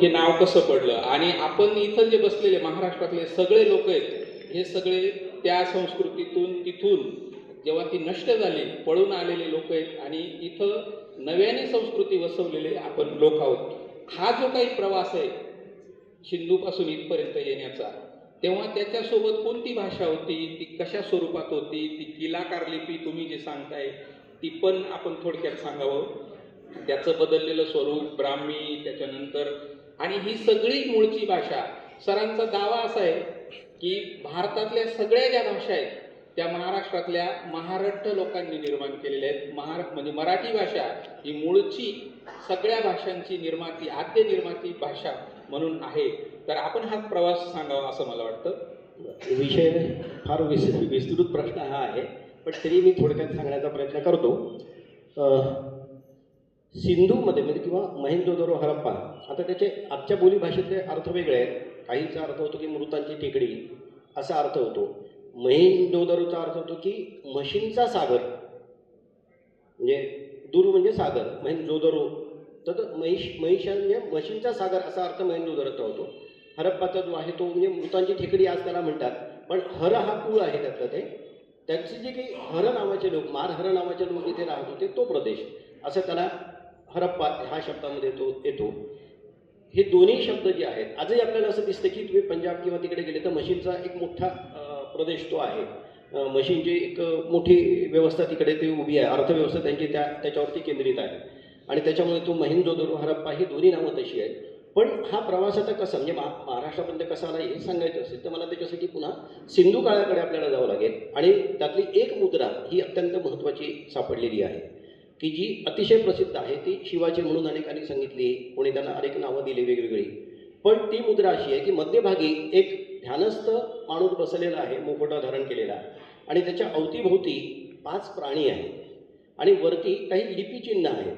हे नाव कसं पडलं? आणि आपण इथं जे बसलेले महाराष्ट्रातले सगळे लोक आहेत हे सगळे त्या संस्कृतीतून तिथून जेव्हा ती नष्ट झाली पळून आलेले लोक आहेत आणि इथं नव्याने संस्कृती वसवलेले आपण लोक आहोत. हा जो काही प्रवास आहे सिंधूपासून इथपर्यंत येण्याचा तेव्हा त्याच्यासोबत कोणती भाषा होती? ती कशा स्वरूपात होती? ती किलाकार लिपी तुम्ही जी सांगताय ती पण आपण थोडक्यात सांगावं. त्याचं बदललेलं स्वरूप ब्राह्मी त्याच्यानंतर आणि ही सगळी मूळची भाषा सरांचा दावा असा आहे की भारतातल्या सगळ्या ज्या भाषा आहेत त्या महाराष्ट्रातल्या महाराष्ट्र लोकांनी निर्माण केलेल्या आहेत. महारा म्हणजे मराठी भाषा ही मूळची सगळ्या भाषांची निर्माती आद्य निर्माती भाषा म्हणून आहे. तर आपण हा प्रवास सांगावा असं मला वाटतं. विषय फार विस विस्तृत प्रश्न हा आहे पण तरी मी थोडक्यात सांगण्याचा प्रयत्न करतो. सिंधूमध्ये म्हणजे किंवा महेंदोदरो हरप्पा आता त्याचे आजच्या बोलीभाषेतले अर्थ वेगळे आहेत. काहींचा अर्थ होतो की मृतांची टेकडी असा अर्थ होतो. महेंदोदरोचा अर्थ होतो की म्हशींचा सागर. म्हणजे दूर म्हणजे सागर महेंदोदरो. तर महिष महिषा म्हणजे म्हशींचा सागर असा अर्थ महेंजोदरोचा होतो. हरप्पाचा जो आहे तो म्हणजे मृतांची ठिकडी आज त्याला म्हणतात. पण हर हा कुळ आहे त्यातलं ते. त्याचे जे काही हर नावाचे लोक मार हर नावाचे लोक इथे राहत होते तो प्रदेश. असं त्याला हरप्पा ह्या शब्दामध्ये येतो येतो. हे दोन्ही शब्द जे आहेत आजही आपल्याला असं दिसतं की तुम्ही पंजाब किंवा तिकडे गेले तर मशीनचा एक मोठा प्रदेश तो आहे. मशीनची एक मोठी व्यवस्था तिकडे ती उभी आहे अर्थव्यवस्था त्यांची त्या त्याच्यावरती केंद्रित आहे. आणि त्याच्यामुळे तो महिंदोदरो हरप्पा ही दोन्ही नावं तशी आहेत. पण हा प्रवास आता कसा म्हणजे महा महाराष्ट्रापर्यंत कसा आला हे सांगायचं असेल तर मला त्याच्यासाठी पुन्हा सिंधू काळाकडे आपल्याला जावं लागेल. आणि त्यातली एक मुद्रा ही अत्यंत महत्त्वाची सापडलेली आहे. की जी अतिशय प्रसिद्ध आहे ती शिवाची म्हणून अनेकांनी सांगितली कोणी त्यांना अनेक नावं दिली वेगवेगळी. पण ती मुद्रा अशी आहे की मध्यभागी एक ध्यानस्थ माणूस बसलेला आहे मुखोटा धारण केलेला. आणि त्याच्या अवतीभोवती पाच प्राणी आहेत. आणि वरती काही लिपीचिन्ह आहेत.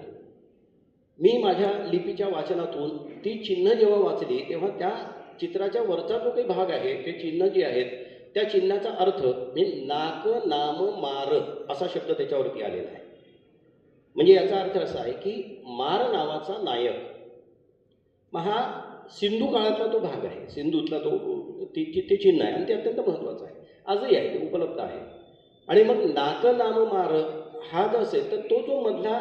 मी माझ्या लिपीच्या वाचनातून ती चिन्ह जेव्हा वाचली तेव्हा त्या चित्राच्या वरचा जो काही भाग आहे ते चिन्ह जे आहेत त्या चिन्हाचा अर्थ मी नाक नाम मार असा शब्द त्याच्यावरती आलेला आहे. म्हणजे याचा अर्थ असा आहे की मार नावाचा नायक मग हा सिंधू काळातला तो भाग आहे. सिंधूतला तो ती ते चिन्ह आहे आणि ते अत्यंत महत्त्वाचं आहे. आजही आहे ते उपलब्ध आहे. आणि मग नाक नाम मार हा जो असेल तर तो जो मधला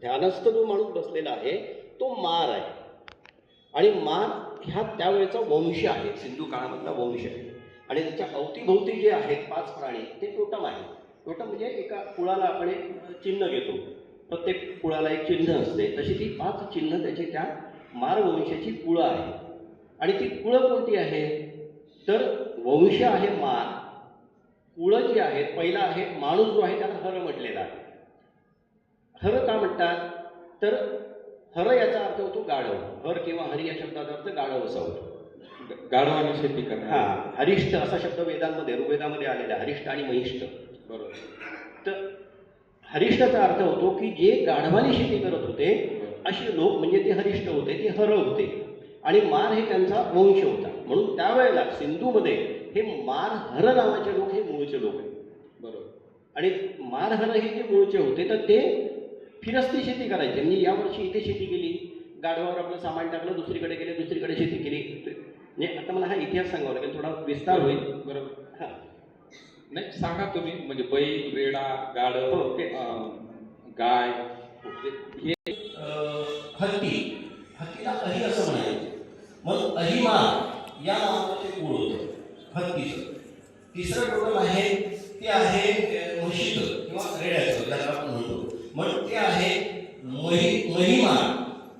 ध्यानस्थ जो माणूस बसलेला आहे तो मार आहे. आणि मार ह्या त्यावेळेचा वंश आहे. सिंधू काळामधला वंश आहे. आणि त्याच्या अवतीभोवती जे आहेत पाच प्राणी ते टोटम आहे टोटम म्हणजे एका कुळाला आपण एक चिन्ह घेतो. प्रत्येक कुळाला एक चिन्ह असते. तशी ती पाच चिन्ह त्याची त्या मार वंशाची कुळं आहे आणि ती कुळं कोणती आहे? तर वंश आहे मार कुळं जी आहेत पहिला आहे माणूस जो आहे त्याला हर म्हटलेला आहे. हर का म्हणतात? तर हर याचा अर्थ होतो गाढव. हर किंवा हरी या शब्दाचा अर्थ गाढव असा होतो. गाढवाने शेती हा करणार हरिष्ठ असा शब्द वेदांमध्ये ऋग्वेदामध्ये आलेला आहे. हरिष्ठ आणि महिष्ठ. बरोबर. तर हरिष्ठाचा अर्थ होतो की जे गाढवाने शेती करत होते असे लोक म्हणजे ते हरिष्ठ होते ते हर होते. आणि मार हे त्यांचा वंश होता. म्हणून त्यावेळेला सिंधूमध्ये हे मार हर नावाचे लोक हे मूळचे लोक आहेत. बरोबर. आणि मारहर हे जे मूळचे होते तर ते फिरस्ती शेती करायचे. म्हणजे यावर्षी इथे शेती केली. गाढवावर आपलं सामान टाकलं दुसरीकडे गेले दुसरीकडे शेती केली. म्हणजे आता मला हा इतिहास सांगावा लागेल थोडा विस्तार होईल. बरोबर. नाही सांगा तुम्ही म्हणजे बैल रेडा गाड हो. गाय हे हत्ती. हत्तीला अही असं म्हणायचं. मग अहिमा या नावाचं ते कुळ होतं हत्तीचं. तिसरं टोटल आहे ते आहे म्हशीचं किंवा रेड्याचं ज्याला आपण म्हणतो. मग ते आहे मही महिमा.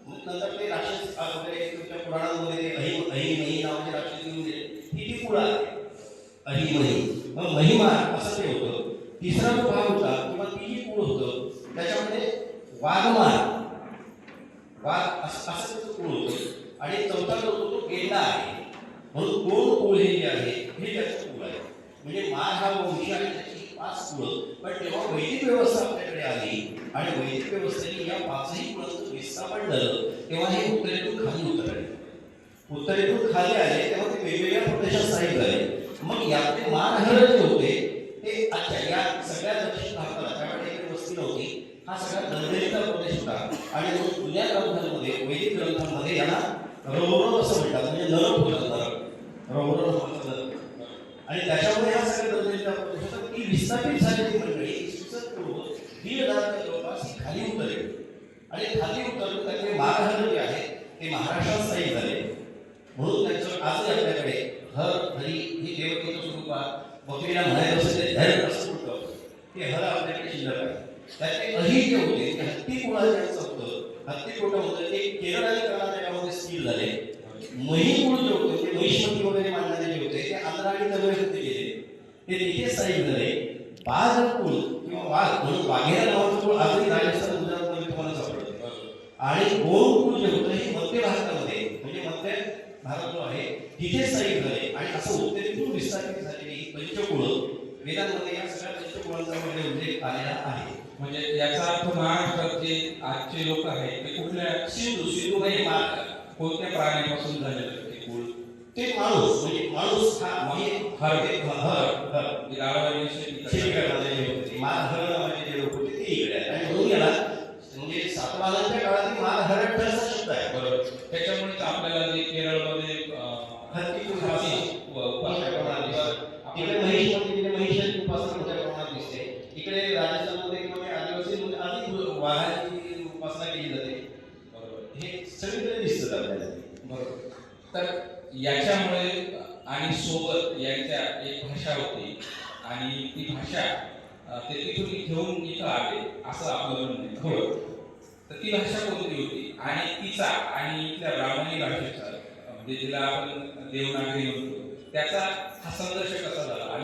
नंतर ते राक्षस वगैरे तुमच्या पुराणांमध्ये ते अहि अहि मही नावाचे राक्षस गेले. ही ती कुळं आहे. अहिमही महिमा असं ते होतं तिसरा जो भाग होता किंवा ती जी कुळ होतं त्याच्यामध्ये वाघमार. वाघ असं कुळ होतं. आणि चौथा जो होतो तो गेंडा आहे. म्हणून कोण कुळ हे जे आहे हे त्याचं कुळ आहे. म्हणजे मार हा वंश आणि त्याची पाच कुळं पण तेव्हा वैदिक व्यवस्था आपल्याकडे आली आणि वैदिक व्यवस्थेने या पाचही कुळांचं विस्थापन झालं तेव्हा हे उत्तरेतून खाली उतरले. उत्तरेतून खाली आले तेव्हा ते वेगवेगळ्या प्रदेशात स्थायिक झाले. मग यातले मानहर जे होते ते अच्छा या सगळ्या दक्षिण भारतात त्यावेळेला इकडे वस्ती नव्हती हा सगळा दलदलीचा प्रदेश होता. आणि म्हणून जुन्या ग्रंथांमध्ये वैदिक ग्रंथांमध्ये याला रौरव असं म्हणतात. म्हणजे नरक होतं नरक रवरव आणि त्याच्यामुळे हा सगळ्या दलदलीचा प्रदेश होता. ती विस्थापित झालेली मंडळी दीड हजारच्या जवळपास खाली उतरली. आणि खाली उतरलं त्यातले मारहर जे आहे ते महाराष्ट्रात स्थायिक झाले. म्हणून त्यांचं आजही आपल्याकडे हर हरी ही देवतेच्या स्वरूपात बकरीला म्हणायचं असेल ते धैर्य असं म्हणतं ते हर आपल्याकडे शिल्लक आहे. त्यातले अही जे होते ते हत्ती कुणाला जायचं होतं हत्ती कोटं होतं? ते केरळ आणि कर्नाटकामध्ये स्थिर झाले. मही महिकुळ जे होते? ते महिष्मती वगैरे मांडणारे जे होते ते आंध्र आणि तमिळनाडूमध्ये गेले ते तिथे स्थायिक झाले. बाज कुळ किंवा वाघ म्हणून वाघेरा नावाचं कुळ आजही राजस्थान गुजरातमध्ये तुम्हाला सापडतं. आणि गोल कुळ जे होतं हे मध्य भारतामध्ये म्हणजे मध्य भारत जो आहे तिथे स्थायिक झाले आणि असं उत्तेजितून विस्थापित झालेली ही पंचकुळ वेदांमध्ये या सगळ्या पंचकुळांचा वगैरे उल्लेख आलेला आहे म्हणजे याचा अर्थ महाराष्ट्रात जे आजचे लोक आहेत ते कुठल्या सिंधू सिंधू म्हणजे मा- कोणत्या प्राण्यापासून झालेलं ते कुळ ते माणूस म्हणजे माणूस हा म्हणजे हर. ते- हर हर म्हणजे गावाला शेती. करणारे जे लोक होते ते इकडे. आणि म्हणून याला सातवाहनांच्या काळात मालहरण असा शब्द आहे. बरोबर. त्याच्यामुळेच आपल्याला जे केरळमध्ये हत्ती उपासना मोठ्या प्रमाणात. दिसते. इकडे तिकडे उपासना मोठ्या प्रमाणात दिसते. इकडे राजस्थानमध्ये किंवा ते आदिवासी म्हणजे अधिक वाघाची उपासना केली जाते. बरोबर. हे सगळीकडे दिसतं आपल्याला. बरोबर. तर याच्यामुळे आणि सोबत यांच्या एक भाषा होती. आणि ती भाषा ते तिथून घेऊन इथं आले असं आपलं म्हणणं आहे. तर ती भाषा कोणती होती. आणि तिचा आणि इथल्या ब्राह्मणी भाषेचा म्हणजे जिला आपण देवनागरी म्हणतो त्याचा हा संघर्ष कसा झाला?